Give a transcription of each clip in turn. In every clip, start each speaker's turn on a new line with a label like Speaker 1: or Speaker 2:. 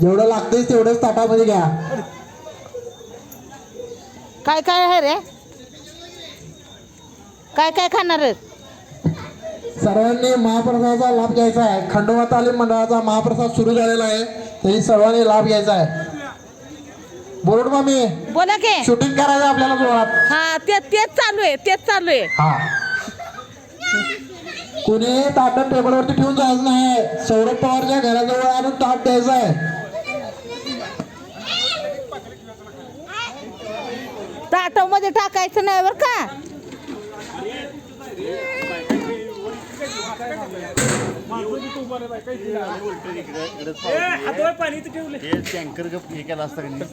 Speaker 1: जेवढं लागतंय तेवढंच ताटामध्ये घ्या.
Speaker 2: काय काय आहे रे? काय काय खाणार?
Speaker 1: सर्वांनी महाप्रसादाचा लाभ घ्यायचा आहे. खंडोबा तालीम मंडळाचा महाप्रसाद सुरू झालेला आहे. तरी सर्वांनी लाभ घ्यायचा आहे. बोलून मामी
Speaker 2: बोला की.
Speaker 1: शूटिंग करायचं आपल्याला जोरात.
Speaker 2: हा ते तेच चालू आहे तेच चालू आहे.
Speaker 1: हा. कुणी ताट टेबलवरती ठेवून जायचं नाही. सौरभ पवारच्या घराजवळ आणून ताट द्यायचं आहे.
Speaker 2: ताटामध्ये टाकायचं नाही बरं का?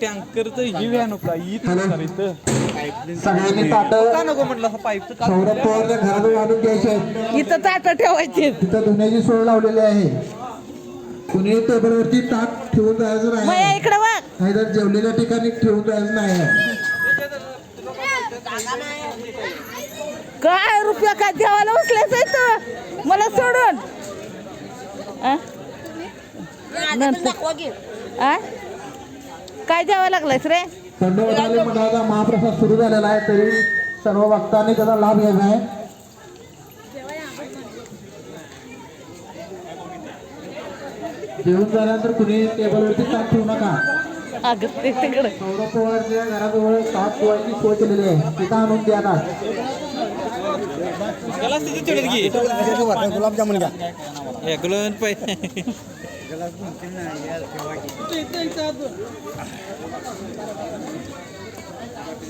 Speaker 3: टँकरचं ही व्हॅन होता ही
Speaker 1: सगळ्यांनी ताट
Speaker 3: का नको म्हटलं पाईपचं का
Speaker 1: सौरभ आहेत.
Speaker 2: इथं ताट ठेवायची
Speaker 1: तिथं धुण्याची सोय लावलेली आहे. कुणी टेबलवरती ताट ठेवून जायचं
Speaker 2: मग
Speaker 1: नाही
Speaker 2: इकडे बघ.
Speaker 1: नाहीतर जेवलेल्या ठिकाणी ठेवून जायचं नाही.
Speaker 2: काय रुपया काय देवाला बसल्याच इथं मला सोडून. काय द्यावं लागलायस रे?
Speaker 1: खंडोबा मंडळाचा महाप्रसाद सुरू झालेला आहे तरी सर्व भक्तांनी त्याचा लाभ घ्यायचा आहे. जेवून झाल्यानंतर कुणी टेबलवरती ताट ठेवू नका.
Speaker 2: अगं ते तिकडे.
Speaker 1: सौरभ पवारच्या घराजवळ ताट ठेवायची सोय केलेली आहे. तिथं आणून द्या ताट
Speaker 3: त्याला तिथे चिडत घे.
Speaker 4: गुलाबजामुन घ्या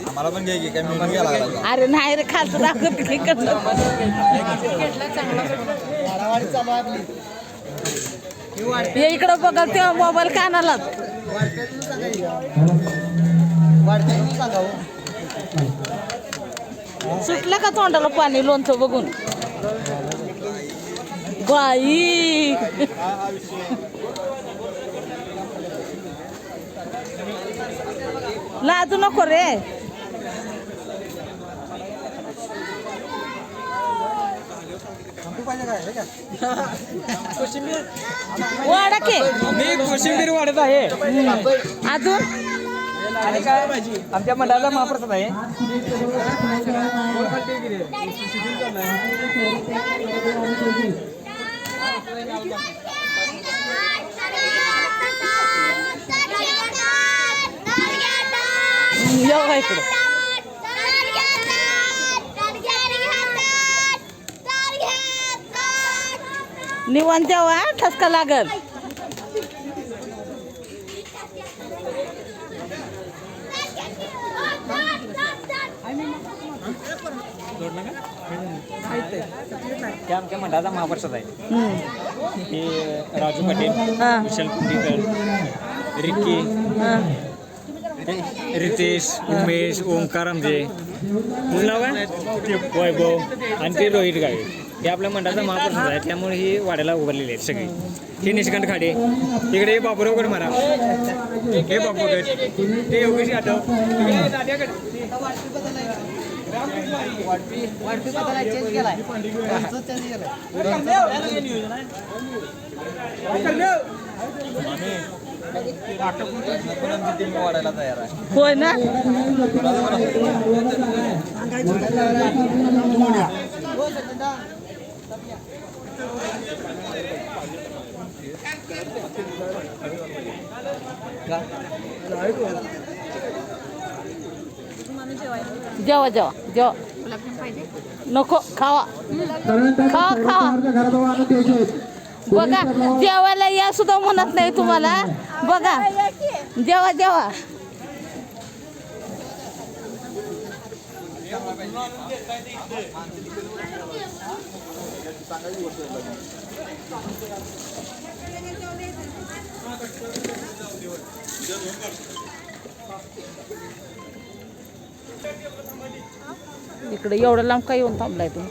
Speaker 3: आम्हाला पण काय मी पण घ्यायला लागला
Speaker 2: अरे नाही रे खालचं दाखवत की ये इकडं बघल तेव्हा मोबाईल कानाला सुटलं का तोंडाला पाणी लोणचं बघून? बाई. लाजू नको रे. वाडा के?
Speaker 3: मी कोशिंबीर वाढत आहे.
Speaker 2: अजून?
Speaker 3: आणि काय? आमच्या मंडळाचा महाप्रसाद आहे.
Speaker 2: इकडे. निवांत जेव्हा ठसका लागल
Speaker 3: ते आमच्या मंडळाचा आहे. हे राजू पाटील. विशाल कुंडीकर रिक्की. रितेश उमेश ओंकार आमचे. तुझं नाव काय वैभव आणि ते रोहित गावे. हे आपल्या मंडळाचा महाप्रसाद आहे त्यामुळे ही वाड्याला उभारलेली आहेत सगळी. हे निष्कांत खाडे. इकडे हे बाबूराव गड मारा. हे बापूर गड. ते योगेश यादव. इकडे वाढायला तयार आहे
Speaker 2: होय ना? जेवा जेवा जेवा. नको खावा.
Speaker 1: सगळ्यांनी ताट
Speaker 2: खा,
Speaker 1: सौरभ
Speaker 2: खा.
Speaker 1: पवारच्या घराजवळ आणून द्यायचे आहेत
Speaker 2: बघा जेवायला या सुद्धा म्हणत नाही तुम्हाला. बघा. जेवा जेवा. इकडे एवढं लांब काय येऊन थांबलाय तुम्ही?